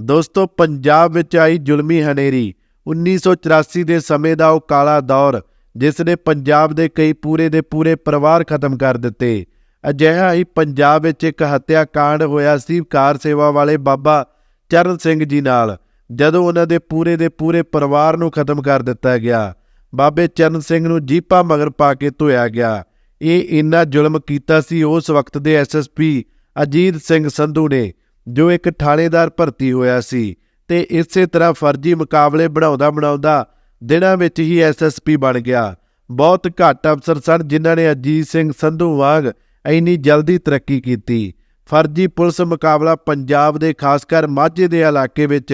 ਦੋਸਤੋ, ਪੰਜਾਬ ਵਿੱਚ ਆਈ ਜ਼ੁਲਮੀ ਹਨੇਰੀ। 1984 ਦੇ ਸਮੇਂ ਦਾ ਉਹ ਕਾਲਾ ਦੌਰ, ਜਿਸ ਨੇ ਪੰਜਾਬ ਦੇ ਕਈ ਪੂਰੇ ਦੇ ਪੂਰੇ ਪਰਿਵਾਰ ਖਤਮ ਕਰ ਦਿੱਤੇ। ਅਜਿਹਾ ਹੀ ਪੰਜਾਬ ਵਿੱਚ ਇੱਕ ਹੱਤਿਆ ਕਾਂਡ ਹੋਇਆ ਸੀ ਕਾਰ ਸੇਵਾ ਵਾਲੇ ਬਾਬਾ ਚਰਨ ਸਿੰਘ ਜੀ ਨਾਲ, ਜਦੋਂ ਉਹਨਾਂ ਦੇ ਪੂਰੇ ਦੇ ਪੂਰੇ ਪਰਿਵਾਰ ਨੂੰ ਖਤਮ ਕਰ ਦਿੱਤਾ ਗਿਆ। ਬਾਬੇ ਚਰਨ ਸਿੰਘ ਨੂੰ ਜੀਪਾ ਮਗਰ ਪਾ ਕੇ ਧੋਇਆ ਗਿਆ। ਇਹ ਇੰਨਾ ਜ਼ੁਲਮ ਕੀਤਾ ਸੀ, ਉਸ ਵਕਤ ਦੇ ਐਸਐਸਪੀ ਅਜੀਤ ਸਿੰਘ ਸੰਧੂ ਨੇ ਜੋ ਇੱਕ ਥਾਣੇਦਾਰ ਭਰਤੀ ਹੋਇਆ ਸੀ ਤੇ ਇਸੇ ਤਰ੍ਹਾਂ ਫਰਜ਼ੀ ਮੁਕਾਬਲੇ ਬਣਾਉਂਦਾ ਬਣਾਉਂਦਾ ਦਿਨਾਂ ਵਿੱਚ ਹੀ ਐਸਐਸਪੀ ਬਣ ਗਿਆ। ਬਹੁਤ ਘੱਟ ਅਫਸਰ ਸਨ ਜਿਨ੍ਹਾਂ ਨੇ ਅਜੀਤ ਸਿੰਘ ਸੰਧੂ ਵਾਂਗ ਇੰਨੀ ਜਲਦੀ ਤਰੱਕੀ ਕੀਤੀ। ਫਰਜ਼ੀ ਪੁਲਿਸ ਮੁਕਾਬਲਾ ਪੰਜਾਬ ਦੇ ਖਾਸ ਕਰ ਮਾਝੇ ਦੇ ਇਲਾਕੇ ਵਿੱਚ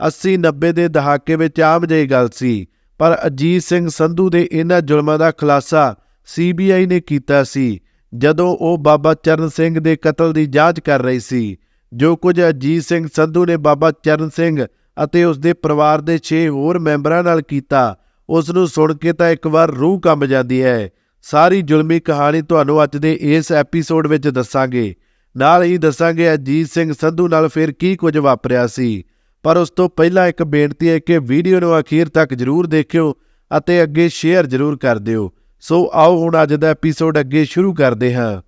80 90 ਦੇ ਦਹਾਕੇ ਵਿੱਚ ਆਮ ਜਿਹੀ ਗੱਲ ਸੀ, ਪਰ ਅਜੀਤ ਸਿੰਘ ਸੰਧੂ ਦੇ ਇਹਨਾਂ ਜ਼ੁਲਮਾਂ ਦਾ ਖੁਲਾਸਾ ਸੀਬੀਆਈ ਨੇ ਕੀਤਾ ਸੀ, ਜਦੋਂ ਉਹ ਬਾਬਾ ਚਰਨ ਸਿੰਘ ਦੇ ਕਤਲ ਦੀ ਜਾਂਚ ਕਰ ਰਹੀ ਸੀ। ਜੋ ਕੁਝ ਅਜੀਤ ਸਿੰਘ ਸੰਧੂ ਨੇ ਬਾਬਾ ਚਰਨ ਸਿੰਘ ਅਤੇ ਉਸ ਦੇ ਪਰਿਵਾਰ ਦੇ 6 ਹੋਰ ਮੈਂਬਰਾਂ ਨਾਲ ਕੀਤਾ ਉਸ ਨੂੰ ਸੁਣ ਕੇ ਤਾਂ ਇੱਕ ਵਾਰ ਰੂਹ ਕੰਬ ਜਾਂਦੀ ਹੈ। ਸਾਰੀ ਜ਼ੁਲਮੀ ਕਹਾਣੀ ਤੁਹਾਨੂੰ ਅੱਜ ਦੇ ਇਸ ਐਪੀਸੋਡ ਵਿੱਚ ਦੱਸਾਂਗੇ। ਨਾਲ ਹੀ ਦੱਸਾਂਗੇ ਅਜੀਤ ਸਿੰਘ ਸੰਧੂ ਨਾਲ ਫਿਰ ਕੀ ਕੁਝ ਵਾਪਰਿਆ ਸੀ। ਪਰ ਉਸ ਤੋਂ ਪਹਿਲਾਂ ਇੱਕ ਬੇਨਤੀ ਹੈ ਕਿ ਵੀਡੀਓ ਨੂੰ ਅਖੀਰ ਤੱਕ ਜਰੂਰ ਦੇਖਿਓ ਅਤੇ ਅੱਗੇ ਸ਼ੇਅਰ ਜਰੂਰ ਕਰ ਦਿਓ। ਸੋ ਆਓ ਹੁਣ ਅੱਜ ਦਾ ਐਪੀਸੋਡ ਅੱਗੇ ਸ਼ੁਰੂ ਕਰਦੇ ਹਾਂ।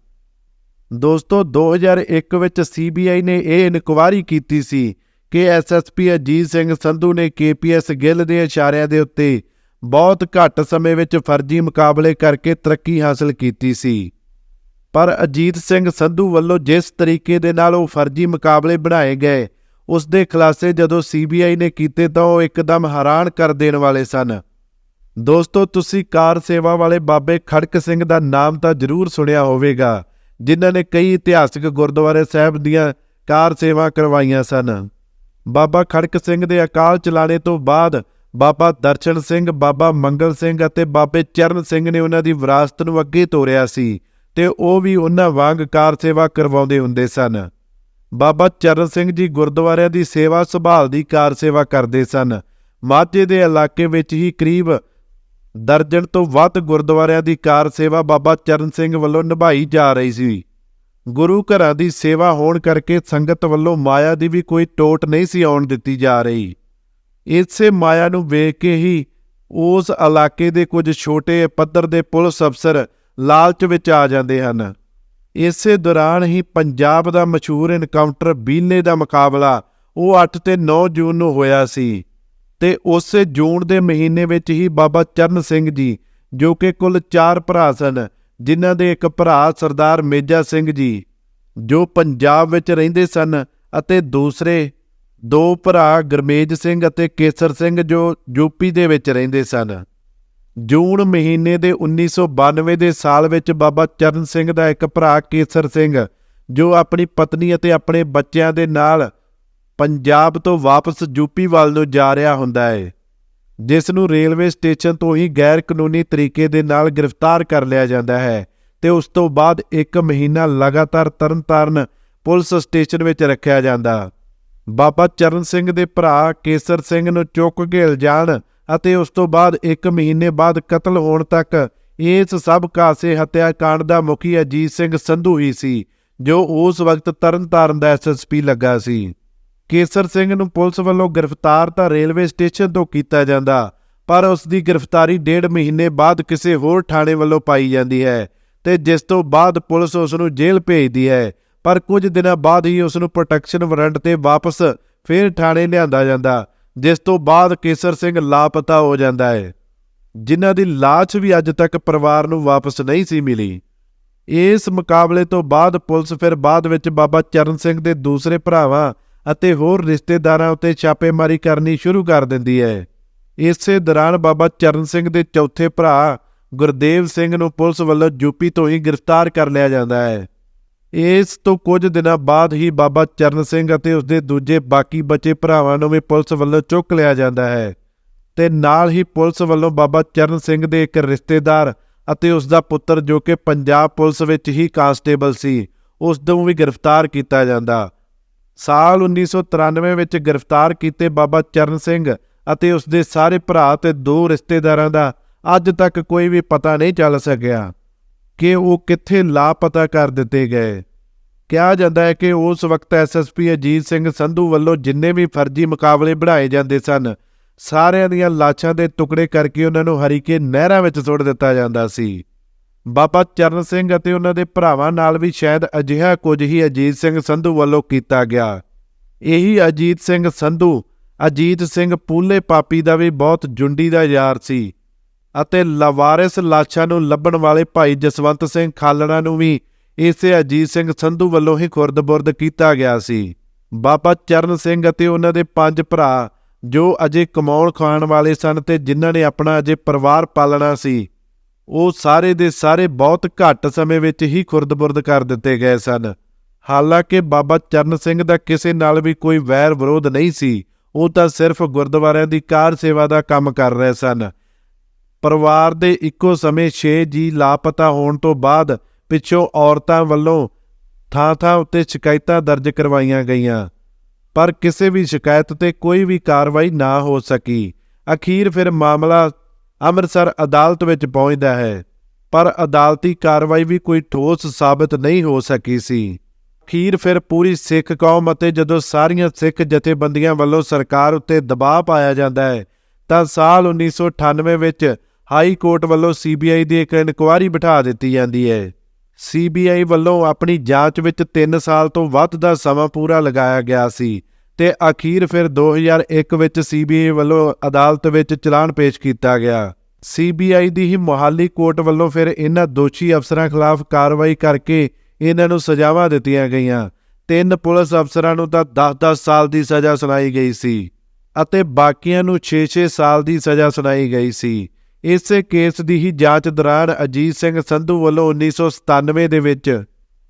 ਦੋਸਤੋ 2001 ਵਿੱਚ ਸੀਬੀਆਈ ਨੇ ਇਹ ਇਨਕੁਆਇਰੀ ਕੀਤੀ ਸੀ ਕਿ ਐਸਐਸਪੀ ਅਜੀਤ ਸਿੰਘ ਸੰਧੂ ਨੇ ਕੇਪੀਐਸ ਗਿੱਲ ਦੇ ਇਸ਼ਾਰਿਆਂ ਦੇ ਉੱਤੇ ਬਹੁਤ ਘੱਟ ਸਮੇਂ ਵਿੱਚ ਫਰਜ਼ੀ ਮੁਕਾਬਲੇ ਕਰਕੇ ਤਰੱਕੀ ਹਾਸਲ ਕੀਤੀ ਸੀ। ਪਰ ਅਜੀਤ ਸਿੰਘ ਸੰਧੂ ਵੱਲੋਂ ਜਿਸ ਤਰੀਕੇ ਦੇ ਨਾਲ ਉਹ ਫਰਜ਼ੀ ਮੁਕਾਬਲੇ ਬਣਾਏ ਗਏ, ਉਸ ਦੇ ਖੁਲਾਸੇ ਜਦੋਂ ਸੀਬੀਆਈ ਨੇ ਕੀਤੇ ਤਾਂ ਉਹ ਇੱਕਦਮ ਹੈਰਾਨ ਕਰ ਦੇਣ ਵਾਲੇ ਸਨ। ਦੋਸਤੋ, ਤੁਸੀਂ ਕਾਰ ਸੇਵਾ ਵਾਲੇ ਬਾਬੇ ਖੜਕ ਸਿੰਘ ਦਾ ਨਾਮ ਤਾਂ ਜ਼ਰੂਰ ਸੁਣਿਆ ਹੋਵੇਗਾ। ਜਿਨ੍ਹਾਂ ਨੇ ਕਈ ਇਤਿਹਾਸਕ ਗੁਰਦੁਆਰੇ ਸਾਹਿਬ ਦੀਆਂ ਕਾਰ ਸੇਵਾ ਕਰਵਾਈਆਂ ਸਨ। ਬਾਬਾ ਖੜਕ ਸਿੰਘ ਦੇ ਅਕਾਲ ਚਲਾਣੇ ਤੋਂ ਬਾਅਦ ਬਾਬਾ ਦਰਸ਼ਨ ਸਿੰਘ, ਬਾਬਾ ਮੰਗਲ ਸਿੰਘ ਅਤੇ ਬਾਬੇ ਚਰਨ ਸਿੰਘ ਨੇ ਉਹਨਾਂ ਦੀ ਵਿਰਾਸਤ ਨੂੰ ਅੱਗੇ ਤੋਰਿਆ ਸੀ ਤੇ ਉਹ ਵੀ ਉਹਨਾਂ ਵਾਂਗ ਕਾਰ ਸੇਵਾ ਕਰਵਾਉਂਦੇ ਹੁੰਦੇ ਸਨ। ਬਾਬਾ ਚਰਨ ਸਿੰਘ ਜੀ ਗੁਰਦੁਆਰਿਆਂ ਦੀ ਸੇਵਾ ਸੰਭਾਲ ਦੀ ਕਾਰ ਸੇਵਾ ਕਰਦੇ ਸਨ। ਮਾਝੇ ਦੇ ਇਲਾਕੇ ਵਿੱਚ ਹੀ ਕਰੀਬ ਦਰਜਨ ਤੋਂ ਵੱਧ ਗੁਰਦੁਆਰਿਆਂ ਦੀ ਕਾਰ ਸੇਵਾ ਬਾਬਾ ਚਰਨ ਸਿੰਘ ਵੱਲੋਂ ਨਿਭਾਈ ਜਾ ਰਹੀ ਸੀ। ਗੁਰੂ ਘਰਾਂ ਦੀ ਸੇਵਾ ਹੋਣ ਕਰਕੇ ਸੰਗਤ ਵੱਲੋਂ ਮਾਇਆ ਦੀ ਵੀ ਕੋਈ ਟੋਟ ਨਹੀਂ ਸੀ ਆਉਣ ਦਿੱਤੀ ਜਾ ਰਹੀ। ਇਸੇ ਮਾਇਆ ਨੂੰ ਵੇਖ ਕੇ ਹੀ ਉਸ ਇਲਾਕੇ ਦੇ ਕੁਝ ਛੋਟੇ ਪੱਧਰ ਦੇ ਪੁਲਿਸ ਅਫਸਰ ਲਾਲਚ ਵਿੱਚ ਆ ਜਾਂਦੇ ਹਨ। ਇਸੇ ਦੌਰਾਨ ਹੀ ਪੰਜਾਬ ਦਾ ਮਸ਼ਹੂਰ ਇਨਕਾਊਂਟਰ ਬੀਨੇ ਦਾ ਮੁਕਾਬਲਾ ਉਹ 8 ਤੇ 9 ਜੂਨ ਨੂੰ ਹੋਇਆ ਸੀ। ਤੇ ਉਸੇ ਜੂਨ ਦੇ ਮਹੀਨੇ ਵਿੱਚ ਹੀ ਬਾਬਾ ਚਰਨ ਸਿੰਘ ਜੀ, ਜੋ ਕਿ ਕੁੱਲ 4 ਭਰਾ ਸਨ, ਜਿਨ੍ਹਾਂ ਦੇ ਇੱਕ ਭਰਾ ਸਰਦਾਰ ਮੇਜਾ ਸਿੰਘ ਜੀ, ਜੋ ਪੰਜਾਬ ਵਿੱਚ ਰਹਿੰਦੇ ਸਨ ਅਤੇ ਦੂਸਰੇ ਦੋ ਭਰਾ ਗਰਮੇਜ ਸਿੰਘ ਅਤੇ ਕੇਸਰ ਸਿੰਘ ਜੋ ਯੂਪੀ ਦੇ ਵਿੱਚ ਰਹਿੰਦੇ ਸਨ। ਜੂਨ ਮਹੀਨੇ ਦੇ 1992 ਦੇ ਸਾਲ ਵਿੱਚ ਬਾਬਾ ਚਰਨ ਸਿੰਘ ਦਾ ਇੱਕ ਭਰਾ ਕੇਸਰ ਸਿੰਘ, ਜੋ ਆਪਣੀ ਪਤਨੀ ਅਤੇ ਆਪਣੇ ਬੱਚਿਆਂ ਦੇ ਨਾਲ ਪੰਜਾਬ ਤੋਂ ਵਾਪਸ ਯੂਪੀ ਵੱਲ ਨੂੰ ਜਾ ਰਿਹਾ ਹੁੰਦਾ ਹੈ, ਜਿਸ ਨੂੰ ਰੇਲਵੇ ਸਟੇਸ਼ਨ ਤੋਂ ਹੀ ਗੈਰ ਕਾਨੂੰਨੀ ਤਰੀਕੇ ਦੇ ਨਾਲ ਗ੍ਰਿਫਤਾਰ ਕਰ ਲਿਆ ਜਾਂਦਾ ਹੈ ਤੇ ਉਸ ਤੋਂ ਬਾਅਦ 1 ਮਹੀਨਾ ਲਗਾਤਾਰ ਤਰਨਤਾਰਨ ਪੁਲਿਸ ਸਟੇਸ਼ਨ ਵਿੱਚ ਰੱਖਿਆ ਜਾਂਦਾ। ਬਾਬਾ ਚਰਨ ਸਿੰਘ ਦੇ ਭਰਾ ਕੇਸਰ ਸਿੰਘ ਨੂੰ ਚੁੱਕ ਘੇਲ ਜਾਣ ਅਤੇ ਉਸ ਤੋਂ ਬਾਅਦ 1 ਮਹੀਨੇ ਬਾਅਦ ਕਤਲ ਹੋਣ ਤੱਕ ਇਸ ਸਭ ਕਾਸੇ ਹੱਤਿਆਕਾਂਡ ਦਾ ਮੁਖੀ ਅਜੀਤ ਸਿੰਘ ਸੰਧੂ ਹੀ ਸੀ, ਜੋ ਉਸ ਵਕਤ ਤਰਨਤਾਰਨ ਦਾ ਐਸਐਸਪੀ ਲੱਗਾ ਸੀ। ਕੇਸਰ ਸਿੰਘ ਨੂੰ ਪੁਲਿਸ ਵੱਲੋਂ ਗ੍ਰਿਫਤਾਰ ਤਾਂ ਰੇਲਵੇ ਸਟੇਸ਼ਨ ਤੋਂ ਕੀਤਾ ਜਾਂਦਾ, ਪਰ ਉਸ ਦੀ ਗ੍ਰਿਫਤਾਰੀ ਡੇਢ ਮਹੀਨੇ ਬਾਅਦ ਕਿਸੇ ਹੋਰ ਥਾਣੇ ਵੱਲੋਂ ਪਾਈ ਜਾਂਦੀ ਹੈ ਤੇ ਜਿਸ ਤੋਂ ਬਾਅਦ ਪੁਲਿਸ ਉਸ ਨੂੰ ਜੇਲ੍ਹ ਭੇਜਦੀ ਹੈ, ਪਰ ਕੁਝ ਦਿਨਾਂ ਬਾਅਦ ਹੀ ਉਸ ਨੂੰ ਪ੍ਰੋਟੈਕਸ਼ਨ ਵਾਰੰਟ ਤੇ ਵਾਪਸ ਫੇਰ ਥਾਣੇ ਲਿਆਂਦਾ ਜਾਂਦਾ, ਜਿਸ ਤੋਂ ਬਾਅਦ ਕੇਸਰ ਸਿੰਘ ਲਾਪਤਾ ਹੋ ਜਾਂਦਾ ਹੈ। ਜਿਨ੍ਹਾਂ ਦੀ ਲਾਸ਼ ਵੀ ਅੱਜ ਤੱਕ ਪਰਿਵਾਰ ਨੂੰ ਵਾਪਸ ਨਹੀਂ ਸੀ ਮਿਲੀ। ਇਸ ਮੁਕਾਬਲੇ ਤੋਂ ਬਾਅਦ ਪੁਲਿਸ ਫਿਰ ਬਾਅਦ ਵਿੱਚ ਬਾਬਾ ਚਰਨ ਸਿੰਘ ਦੇ ਦੂਸਰੇ ਭਰਾਵਾਂ ਅਤੇ ਹੋਰ ਰਿਸ਼ਤੇਦਾਰਾਂ ਉੱਤੇ ਛਾਪੇਮਾਰੀ ਕਰਨੀ ਸ਼ੁਰੂ ਕਰ ਦਿੰਦੀ ਹੈ। ਇਸੇ ਦੌਰਾਨ ਬਾਬਾ ਚਰਨ ਸਿੰਘ ਦੇ ਚੌਥੇ ਭਰਾ ਗੁਰਦੇਵ ਸਿੰਘ ਨੂੰ ਪੁਲਿਸ ਵੱਲੋਂ ਯੂਪੀ ਤੋਂ ਹੀ ਗ੍ਰਿਫਤਾਰ ਕਰ ਲਿਆ ਜਾਂਦਾ ਹੈ। ਇਸ ਤੋਂ ਕੁਝ ਦਿਨਾਂ ਬਾਅਦ ਹੀ ਬਾਬਾ ਚਰਨ ਸਿੰਘ ਅਤੇ ਉਸਦੇ ਦੂਜੇ ਬਾਕੀ ਬਚੇ ਭਰਾਵਾਂ ਨੂੰ ਵੀ ਪੁਲਿਸ ਵੱਲੋਂ ਚੁੱਕ ਲਿਆ ਜਾਂਦਾ ਹੈ ਤੇ ਨਾਲ ਹੀ ਪੁਲਿਸ ਵੱਲੋਂ ਬਾਬਾ ਚਰਨ ਸਿੰਘ ਦੇ ਇੱਕ ਰਿਸ਼ਤੇਦਾਰ ਅਤੇ ਉਸ ਦਾ ਪੁੱਤਰ ਜੋ ਕਿ ਪੰਜਾਬ ਪੁਲਿਸ ਵਿੱਚ ਹੀ ਕਾਂਸਟੇਬਲ ਸੀ ਉਸ ਨੂੰ ਵੀ ਗ੍ਰਿਫਤਾਰ ਕੀਤਾ ਜਾਂਦਾ। ਸਾਲ 1993 ਵਿੱਚ ਗ੍ਰਿਫਤਾਰ ਕੀਤੇ ਬਾਬਾ ਚਰਨ ਸਿੰਘ ਅਤੇ ਉਸ ਦੇ ਸਾਰੇ ਭਰਾ ਤੇ ਦੋ ਰਿਸ਼ਤੇਦਾਰਾਂ ਦਾ ਅੱਜ ਤੱਕ ਕੋਈ ਵੀ ਪਤਾ ਨਹੀਂ ਚੱਲ ਸਕਿਆ ਕਿ ਉਹ ਕਿੱਥੇ ਲਾਪਤਾ ਕਰ ਦਿੱਤੇ ਗਏ। ਕਿਹਾ ਜਾਂਦਾ ਹੈ ਕਿ ਉਸ ਵਕਤ ਐਸਐਸਪੀ ਅਜੀਤ ਸਿੰਘ ਸੰਧੂ ਵੱਲੋਂ ਜਿੰਨੇ ਵੀ ਫਰਜ਼ੀ ਮੁਕਾਬਲੇ ਬਣਾਏ ਜਾਂਦੇ ਸਨ, ਸਾਰਿਆਂ ਦੀਆਂ ਲਾਸ਼ਾਂ ਦੇ ਟੁਕੜੇ ਕਰਕੇ ਉਹਨਾਂ ਨੂੰ ਹਰੀਕੇ ਨਹਿਰਾਂ ਵਿੱਚ ਸੁੱਟ ਦਿੱਤਾ ਜਾਂਦਾ ਸੀ। ਬਾਬਾ ਚਰਨ ਸਿੰਘ ਅਤੇ ਉਹਨਾਂ ਦੇ ਭਰਾਵਾਂ ਨਾਲ ਵੀ ਸ਼ਾਇਦ ਅਜਿਹਾ ਕੁਝ ਹੀ ਅਜੀਤ ਸਿੰਘ ਸੰਧੂ ਵੱਲੋਂ ਕੀਤਾ ਗਿਆ। ਇਹੀ ਅਜੀਤ ਸਿੰਘ ਸੰਧੂ, ਅਜੀਤ ਸਿੰਘ ਪੂਲੇ ਪਾਪੀ ਦਾ ਵੀ ਬਹੁਤ ਜੁੰਡੀ ਦਾ ਯਾਰ ਸੀ ਅਤੇ ਲਵਾਰਿਸ ਲਾਸ਼ਾਂ ਨੂੰ ਲੱਭਣ ਵਾਲੇ ਭਾਈ ਜਸਵੰਤ ਸਿੰਘ ਖਾਲੜਾ ਨੂੰ ਵੀ ਇਸੇ ਅਜੀਤ ਸਿੰਘ ਸੰਧੂ ਵੱਲੋਂ ਹੀ ਖੁਰਦ-ਬੁਰਦ ਕੀਤਾ ਗਿਆ ਸੀ। ਬਾਬਾ ਚਰਨ ਸਿੰਘ ਅਤੇ ਉਹਨਾਂ ਦੇ ਪੰਜ ਭਰਾ, ਜੋ ਅਜੇ ਕਮਾਉਣ ਖਾਣ ਵਾਲੇ ਸਨ ਤੇ ਜਿਨ੍ਹਾਂ ਨੇ ਆਪਣਾ ਅਜੇ ਪਰਿਵਾਰ ਪਾਲਣਾ ਸੀ। ਉਹ ਸਾਰੇ ਦੇ ਸਾਰੇ ਬਹੁਤ ਘੱਟ ਸਮੇਂ ਵਿੱਚ ਹੀ ਖੁਰਦ-ਬੁਰਦ ਕਰ ਦਿੱਤੇ ਗਏ ਸਨ। ਹਾਲਾਂਕਿ ਬਾਬਾ ਚਰਨ ਸਿੰਘ ਦਾ ਕਿਸੇ ਨਾਲ ਵੀ ਕੋਈ ਵੈਰ ਵਿਰੋਧ ਨਹੀਂ ਸੀ, ਉਹ ਤਾਂ ਸਿਰਫ ਗੁਰਦੁਆਰਿਆਂ ਦੀ ਕਾਰ ਸੇਵਾ ਦਾ ਕੰਮ ਕਰ ਰਹੇ ਸਨ। ਪਰਿਵਾਰ ਦੇ ਇੱਕੋ ਸਮੇਂ 6 ਜੀ ਲਾਪਤਾ ਹੋਣ ਤੋਂ ਬਾਅਦ ਪਿੱਛੋਂ ਔਰਤਾਂ ਵੱਲੋਂ ਥਾਂ-ਥਾਂ ਉੱਤੇ ਸ਼ਿਕਾਇਤਾਂ ਦਰਜ ਕਰਵਾਈਆਂ ਗਈਆਂ। ਪਰ ਕਿਸੇ ਵੀ ਸ਼ਿਕਾਇਤ ਤੇ ਕੋਈ ਵੀ ਕਾਰਵਾਈ ਨਾ ਹੋ ਸਕੀ। ਅਖੀਰ ਫਿਰ ਮਾਮਲਾ ਅੰਮ੍ਰਿਤਸਰ ਅਦਾਲਤ ਵਿੱਚ ਪਹੁੰਚਦਾ ਹੈ, ਪਰ ਅਦਾਲਤੀ ਕਾਰਵਾਈ ਵੀ ਕੋਈ ਠੋਸ ਸਾਬਤ ਨਹੀਂ ਹੋ ਸਕੀ ਸੀ। ਖੀਰ ਫਿਰ ਪੂਰੀ ਸਿੱਖ ਕੌਮ ਅਤੇ ਜਦੋਂ ਸਾਰੀਆਂ ਸਿੱਖ ਜਥੇਬੰਦੀਆਂ ਵੱਲੋਂ ਸਰਕਾਰ ਉੱਤੇ ਦਬਾਅ ਪਾਇਆ ਜਾਂਦਾ ਹੈ, ਤਾਂ ਸਾਲ 1998 ਵਿੱਚ ਹਾਈ ਕੋਰਟ ਵੱਲੋਂ ਸੀਬੀਆਈ ਦੀ ਇੱਕ ਇਨਕੁਆਇਰੀ ਬਿਠਾ ਦਿੱਤੀ ਜਾਂਦੀ ਹੈ। ਸੀਬੀਆਈ ਵੱਲੋਂ ਆਪਣੀ ਜਾਂਚ ਵਿੱਚ 3 ਸਾਲ ਤੋਂ ਵੱਧ ਦਾ ਸਮਾਂ ਪੂਰਾ ਲਗਾਇਆ ਗਿਆ ਸੀ। ਤੇ ਅਖੀਰ ਫਿਰ 2001 ਵਿੱਚ ਸੀਬੀਆਈ ਵੱਲੋਂ ਅਦਾਲਤ ਵਿੱਚ ਚਲਾਨ ਪੇਸ਼ ਕੀਤਾ ਗਿਆ। ਸੀਬੀਆਈ ਦੀ ਹੀ ਮੁਹਾਲੀ ਕੋਰਟ ਵੱਲੋਂ ਫਿਰ ਇਹਨਾਂ ਦੋਸ਼ੀ ਅਫਸਰਾਂ ਖਿਲਾਫ ਕਾਰਵਾਈ ਕਰਕੇ ਇਹਨਾਂ ਨੂੰ ਸਜ਼ਾਵਾਂ ਦਿੱਤੀਆਂ ਗਈਆਂ। ਤਿੰਨ ਪੁਲਿਸ ਅਫਸਰਾਂ ਨੂੰ ਤਾਂ 10-10 ਸਾਲ ਦੀ ਸਜ਼ਾ ਸੁਣਾਈ ਗਈ ਸੀ ਅਤੇ ਬਾਕੀਆਂ ਨੂੰ 6-6 ਸਾਲ ਦੀ ਸਜ਼ਾ ਸੁਣਾਈ ਗਈ ਸੀ। ਇਸੇ ਕੇਸ ਦੀ ਹੀ ਜਾਂਚ ਦੌਰਾਨ ਅਜੀਤ ਸਿੰਘ ਸੰਧੂ ਵੱਲੋਂ 1997 ਦੇ ਵਿੱਚ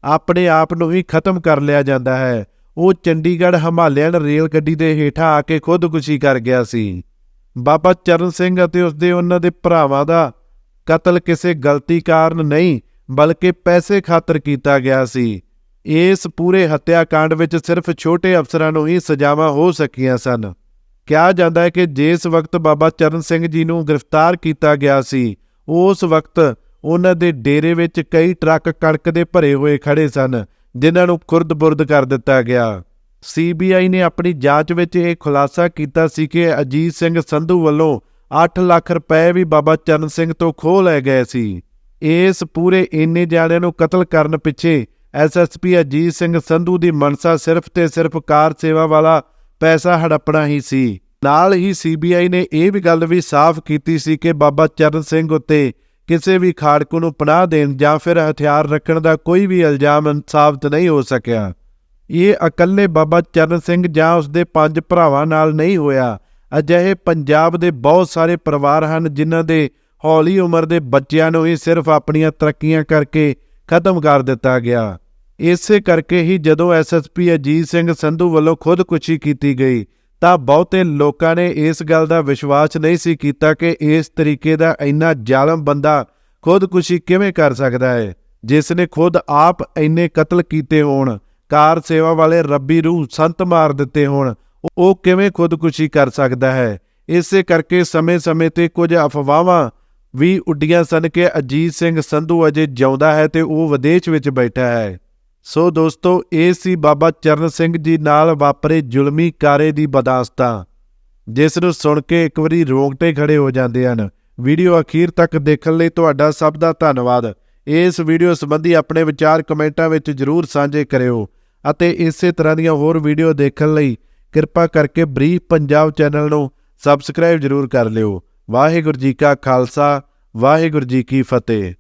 ਆਪਣੇ ਆਪ ਨੂੰ ਹੀ ਖਤਮ ਕਰ ਲਿਆ ਜਾਂਦਾ ਹੈ। ਉਹ ਚੰਡੀਗੜ੍ਹ ਹਿਮਾਲਿਅਨ ਰੇਲ ਗੱਡੀ ਦੇ ਹੇਠਾਂ ਆ ਕੇ ਖੁਦਕੁਸ਼ੀ ਕਰ ਗਿਆ ਸੀ। ਬਾਬਾ ਚਰਨ ਸਿੰਘ ਅਤੇ ਉਸਦੇ ਉਹਨਾਂ ਦੇ ਭਰਾਵਾਂ ਦਾ ਕਤਲ ਕਿਸੇ ਗਲਤੀ ਕਾਰਨ ਨਹੀਂ, ਬਲਕਿ ਪੈਸੇ ਖਾਤਰ ਕੀਤਾ ਗਿਆ ਸੀ। ਇਸ ਪੂਰੇ ਹੱਤਿਆਕਾਂਡ ਵਿੱਚ ਸਿਰਫ ਛੋਟੇ ਅਫਸਰਾਂ ਨੂੰ ਹੀ ਸਜ਼ਾਵਾਂ ਹੋ ਸਕੀਆਂ ਸਨ। ਕਿਹਾ ਜਾਂਦਾ ਹੈ ਕਿ ਜਿਸ ਵਕਤ ਬਾਬਾ ਚਰਨ ਸਿੰਘ ਜੀ ਨੂੰ ਗ੍ਰਿਫਤਾਰ ਕੀਤਾ ਗਿਆ ਸੀ, ਉਸ ਵਕਤ ਉਹਨਾਂ ਦੇ ਡੇਰੇ ਵਿੱਚ ਕਈ ਟਰੱਕ ਕਣਕ ਦੇ ਭਰੇ ਹੋਏ ਖੜੇ ਸਨ ਜਿਨ੍ਹਾਂ ਨੂੰ ਖੁਰਦ-ਬੁਰਦ ਕਰ ਦਿੱਤਾ ਗਿਆ। ਸੀਬੀਆਈ ਨੇ ਆਪਣੀ ਜਾਂਚ ਵਿੱਚ ਇਹ ਖੁਲਾਸਾ ਕੀਤਾ ਸੀ ਕਿ ਅਜੀਤ ਸਿੰਘ ਸੰਧੂ ਵੱਲੋਂ 8 ਲੱਖ ਰੁਪਏ ਵੀ ਬਾਬਾ ਚਰਨ ਸਿੰਘ ਤੋਂ ਖੋਹ ਲਏ ਗਏ ਸੀ। ਇਸ ਪੂਰੇ ਇੰਨੇ ਜਾਣਿਆਂ ਨੂੰ ਕਤਲ ਕਰਨ ਪਿੱਛੇ ਐਸਐਸਪੀ ਅਜੀਤ ਸਿੰਘ ਸੰਧੂ ਦੀ ਮਨਸਾ ਸਿਰਫ ਤੇ ਸਿਰਫ ਕਾਰ ਸੇਵਾ ਵਾਲਾ ਪੈਸਾ ਹੜੱਪਣਾ ਹੀ ਸੀ। ਨਾਲ ਹੀ ਸੀਬੀਆਈ ਨੇ ਇਹ ਵੀ ਗੱਲ ਵੀ ਸਾਫ਼ ਕੀਤੀ ਸੀ ਕਿ ਬਾਬਾ ਚਰਨ ਸਿੰਘ ਉੱਤੇ ਕਿਸੇ ਵੀ ਖਾੜਕੂ ਨੂੰ ਪਨਾਹ ਦੇਣ ਜਾਂ ਫਿਰ ਹਥਿਆਰ ਰੱਖਣ ਦਾ ਕੋਈ ਵੀ ਇਲਜ਼ਾਮ ਸਾਬਤ ਨਹੀਂ ਹੋ ਸਕਿਆ। ਇਹ ਇਕੱਲੇ ਬਾਬਾ ਚਰਨ ਸਿੰਘ ਜਾਂ ਉਸਦੇ ਪੰਜ ਭਰਾਵਾਂ ਨਾਲ ਨਹੀਂ ਹੋਇਆ। ਅਜਿਹੇ ਪੰਜਾਬ ਦੇ ਬਹੁਤ ਸਾਰੇ ਪਰਿਵਾਰ ਹਨ ਜਿਨ੍ਹਾਂ ਦੇ ਹੌਲੀ ਉਮਰ ਦੇ ਬੱਚਿਆਂ ਨੂੰ ਹੀ ਸਿਰਫ ਆਪਣੀਆਂ ਤਰੱਕੀਆਂ ਕਰਕੇ ਖਤਮ ਕਰ ਦਿੱਤਾ ਗਿਆ। ਇਸੇ ਕਰਕੇ ਹੀ ਜਦੋਂ ਐਸਐਸਪੀ ਅਜੀਤ ਸਿੰਘ ਸੰਧੂ ਵੱਲੋਂ ਖੁਦਕੁਸ਼ੀ ਕੀਤੀ ਗਈ ਤਾਂ ਬਹੁਤੇ ਲੋਕਾਂ ਨੇ ਇਸ ਗੱਲ ਦਾ ਵਿਸ਼ਵਾਸ ਨਹੀਂ ਸੀ ਕੀਤਾ ਕਿ ਇਸ ਤਰੀਕੇ ਦਾ ਇੰਨਾ ਜ਼ਾਲਮ ਬੰਦਾ ਖੁਦਕੁਸ਼ੀ ਕਿਵੇਂ ਕਰ ਸਕਦਾ ਹੈ, ਜਿਸ ਨੇ ਖੁਦ ਆਪ ਇੰਨੇ ਕਤਲ ਕੀਤੇ ਹੋਣ, ਕਾਰ ਸੇਵਾ ਵਾਲੇ ਰੱਬੀ ਰੂਹ ਸੰਤ ਮਾਰ ਦਿੱਤੇ ਹੋਣ, ਉਹ ਕਿਵੇਂ ਖੁਦਕੁਸ਼ੀ ਕਰ ਸਕਦਾ ਹੈ? ਇਸੇ ਕਰਕੇ ਸਮੇਂ-ਸਮੇਂ ਤੇ ਕੁਝ ਅਫਵਾਹਾਂ ਵੀ ਉੱਡੀਆਂ ਸਨ ਕਿ ਅਜੀਤ ਸਿੰਘ ਸੰਧੂ ਅਜੇ ਜਿਉਂਦਾ ਹੈ ਤੇ ਉਹ ਵਿਦੇਸ਼ ਵਿੱਚ ਬੈਠਾ ਹੈ। ਸੋ ਦੋਸਤੋ, ਇਹ ਸੀ ਬਾਬਾ ਚਰਨ ਸਿੰਘ ਜੀ ਨਾਲ ਵਾਪਰੇ ਜ਼ੁਲਮੀ ਕਾਰੇ ਦੀ ਬਦਾਸਤਾ ਜਿਸ ਨੂੰ ਸੁਣ ਕੇ ਇੱਕ ਵਾਰੀ ਰੋਂਗਟੇ ਖੜੇ ਹੋ ਜਾਂਦੇ ਹਨ। ਵੀਡੀਓ ਅਖੀਰ ਤੱਕ ਦੇਖਣ ਲਈ ਤੁਹਾਡਾ ਸਭ ਦਾ ਧੰਨਵਾਦ। ਇਸ ਵੀਡੀਓ ਸੰਬੰਧੀ ਆਪਣੇ ਵਿਚਾਰ ਕਮੈਂਟਾਂ ਵਿੱਚ ਜਰੂਰ ਸਾਂਝੇ ਕਰਿਓ ਅਤੇ ਇਸੇ ਤਰ੍ਹਾਂ ਦੀਆਂ ਹੋਰ ਵੀਡੀਓ ਦੇਖਣ ਲਈ ਕਿਰਪਾ ਕਰਕੇ ਬਰੀਫ ਪੰਜਾਬ ਚੈਨਲ ਨੂੰ ਸਬਸਕ੍ਰਾਈਬ ਜਰੂਰ ਕਰ ਲਿਓ। ਵਾਹਿਗੁਰੂ ਜੀ ਕਾ ਖਾਲਸਾ, ਵਾਹਿਗੁਰੂ ਜੀ ਕੀ ਫਤਿਹ।